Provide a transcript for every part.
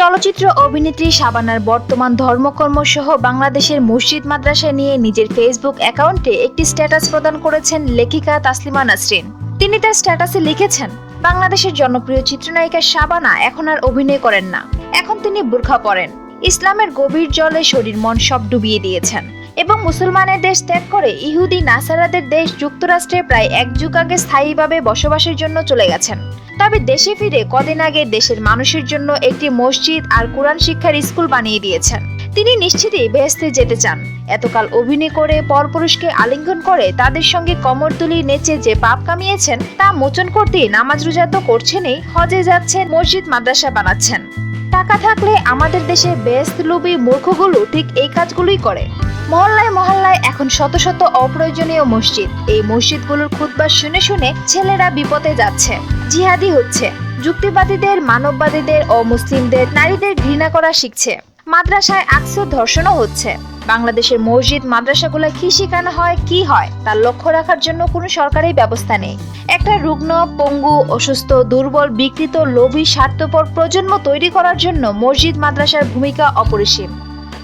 চলচ্চিত্র অভিনেত্রী সাবানার বর্তমান ধর্মকর্ম সহ বাংলাদেশের মসজিদ মাদ্রাসা নিয়ে নিজের ফেসবুক অ্যাকাউন্টে একটি স্ট্যাটাস প্রদান করেছেন লেখিকা তাসলিমা নাসরিন। তিনি তার স্ট্যাটাসে লিখেছেন, বাংলাদেশের জনপ্রিয় চিত্রনায়িকা সাবানা এখন আর অভিনয় করেন না। এখন তিনি বুর্খা পরেন ইসলামের গভীর জলে শরীর মন সব ডুবিয়ে দিয়েছেন। এবং মুসলমানের দেশ ত্যাগ করে ইহুদি নাসারাদের দেশ যুক্তরাষ্ট্রে প্রায় এক যুগ আগে স্থায়ীভাবে বসবাসের জন্য চলে গেছেন। তবে দেশে ফিরে কদিন আগে দেশের মানুষের জন্য একটি মসজিদ আর কোরআন শিক্ষার স্কুল বানিয়ে দিয়েছেন। তিনি নিশ্চিতই বেহেস্তে যেতে চান। এতকাল অভিনয় করে পরপুরুষকে আলিঙ্গন করে তাদের সঙ্গে কমর তুলি নেচে যে পাপ কামিয়েছেন, তা মোচন করতেই নামাজ রোজা তো করছেনই, হজে যাচ্ছেন, মসজিদ মাদ্রাসা বানাচ্ছেন। টাকা থাকলে আমাদের দেশে বেস্ত লোভী মূর্খগুলো ঠিক এই কাজগুলোই করে। মহল্লায় মহল্লায় এখন শত শত অপ্রয়োজনীয় মসজিদ। এই মসজিদগুলোর খুতবা শুনে শুনে ছেলেরা বিপদে যাচ্ছে। জিহাদি হচ্ছে। যুক্তিবাদীদের, মানববাদীদের ও মুসলিমদের নারীদের ঘৃণা করা শিখছে। মাদ্রাসায় আকসু ধর্ষণও হচ্ছে। বাংলাদেশের মসজিদ, মাদ্রাসাগুলো কি শেখানো হয়, কি হয় তার লক্ষ্য রাখার জন্য কোনো সরকারি ব্যবস্থা নেই। একটা রুগ্ন, পঙ্গু, অসুস্থ, দুর্বল, বিকৃত, লোভী, স্বার্থপর প্রজন্ম তৈরি করার জন্য মসজিদ, মাদ্রাসার ভূমিকা অপরিসীম।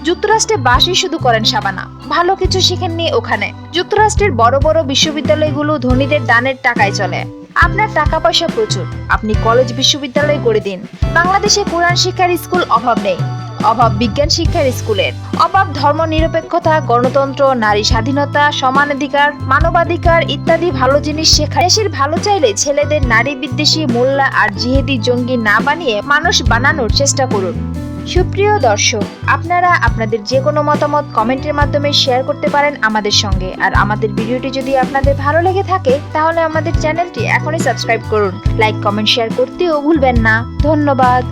যুক্তরাষ্ট্রে বাসই শুধু করেন সাবানা, ভালো কিছু শিখেননি ওখানে। যুক্তরাষ্ট্রের বড় বড় বিশ্ববিদ্যালয়গুলো ধনীদের দানের টাকায় চলে। আপনার টাকা পয়সা প্রচুর, আপনি কলেজ, বিশ্ববিদ্যালয় গড়ে দিন। বাংলাদেশে কোরআন শিক্ষার স্কুল অভাব নেই। অভাব বিজ্ঞান শিক্ষার স্কুলের অভাব, ধর্ম নিরপেক্ষতা, গণতন্ত্র, নারী স্বাধীনতা সমানাধিকার মানবাধিকার ইত্যাদি ভালো জিনিস শেখা দেশের ভালো চাইলে ছেলেদের নারী বিদ্বেষী, মোল্লা আর জিহেদি জঙ্গি না বানিয়ে মানুষ বানানোর চেষ্টা করুন। সুপ্রিয় দর্শক, আপনারা আপনাদের যে কোনো মতামত কমেন্টের মাধ্যমে শেয়ার করতে পারেন আমাদের সঙ্গে। আর আমাদের ভিডিওটি যদি আপনাদের ভালো লেগে থাকে, তাহলে আমাদের চ্যানেলটি এখনই সাবস্ক্রাইব করুন। লাইক, কমেন্ট, শেয়ার করতেও ভুলবেন না। ধন্যবাদ।